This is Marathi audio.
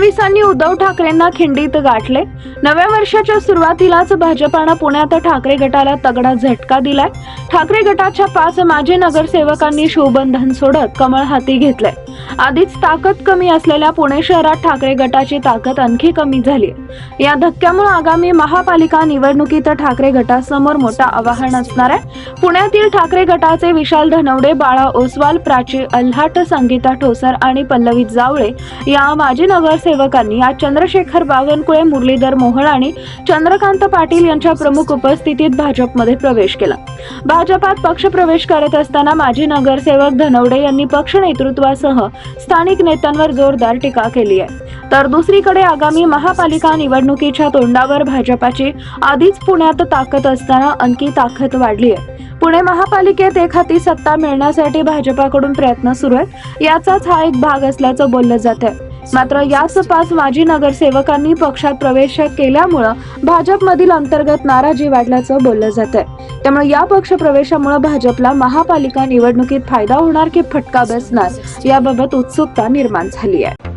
फडणवीसांनी उद्धव ठाकरेंना खिंडीत गाठले. नव्या वर्षाच्या सुरुवातीलाच भाजपानं पुण्यात ठाकरे गटाला तगडा झटका दिलाय. ठाकरे गटाच्या पाच माजी नगरसेवकांनी शिवबंधन सोडत कमळ हाती घेतलंय. आधीच ताकद कमी असलेल्या पुणे शहरात ठाकरे गटाची ताकद आणखी कमी झाली. या धक्क्यामुळे आगामी महापालिका निवडणुकीत ठाकरे गटासमोर मोठं आव्हान असणार आहे. पुण्यातील ठाकरे गटाचे विशाल धनवडे बाळा ओसवाल प्राची अल्हाट संगीता ठोसर आणि पल्लवी जावळे या माजी सेवकांनी आज चंद्रशेखर बावनकुळे मुरलीधर मोहळ आणि चंद्रकांत पाटील यांच्या प्रमुख उपस्थितीत भाजपमध्ये प्रवेश केला. भाजपात पक्ष प्रवेश करत असताना माजी नगरसेवक धनवडे यांनी पक्ष नेतृत्वासह स्थानिक नेत्यांवर जोरदार टीका केली आहे. तर दुसरीकडे आगामी महापालिका निवडणुकीच्या तोंडावर भाजपाची आधीच पुण्यात ताकद असताना आणखी ताकद वाढली आहे. पुणे महापालिकेत एक हाती सत्ता मिळण्यासाठी भाजपाकडून प्रयत्न सुरू आहेत. याचाच हा एक भाग असल्याचं बोललं जात आहे मात्र याच पाच माजी नगरसेवकांनी पक्षात प्रवेश केल्यामुळं भाजपमधील अंतर्गत नाराजी वाढल्याचं बोललं जात आहे त्यामुळे या पक्ष प्रवेशामुळे भाजपला महापालिका निवडणुकीत फायदा होणार की फटका बसणार याबाबत उत्सुकता निर्माण झाली आहे.